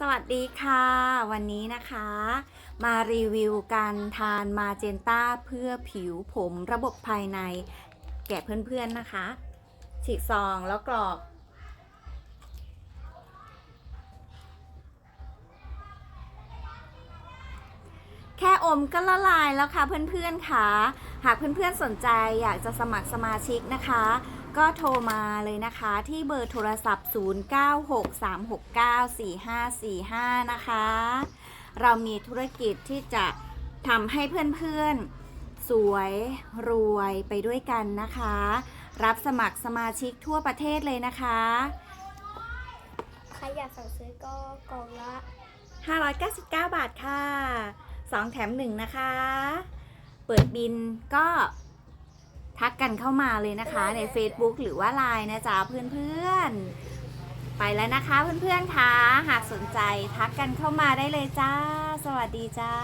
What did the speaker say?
สวัสดีค่ะ วันนี้นะคะ มารีวิวการทานมาเจนต้าเพื่อผิวผมระบบภายใน แก่เพื่อนๆนะคะ ฉีกซองแล้วกรอก แค่อมก็ละลายแล้วค่ะเพื่อนๆค่ะ หากเพื่อนๆสนใจอยากจะสมัครสมาชิกนะคะ ก็โทรมาเลยนะคะที่เบอร์โทรศัพท์ 0963694545 นะคะ เรามีธุรกิจที่จะทำให้เพื่อนๆ สวยรวยไปด้วยกันนะคะ รับสมัครสมาชิกทั่วประเทศเลยนะคะ ใครอยากสั่งซื้อก็กล่องละ 599 บาทค่ะ 2 แถม 1 นะคะ เปิดบินก็ ทักกันเข้ามาเลยนะคะใน Facebook หรือว่า Line นะจ๊ะเพื่อนๆ ไปแล้วนะคะเพื่อนๆค่ะหากสนใจทักกันเข้ามาได้เลยจ้า สวัสดีจ้า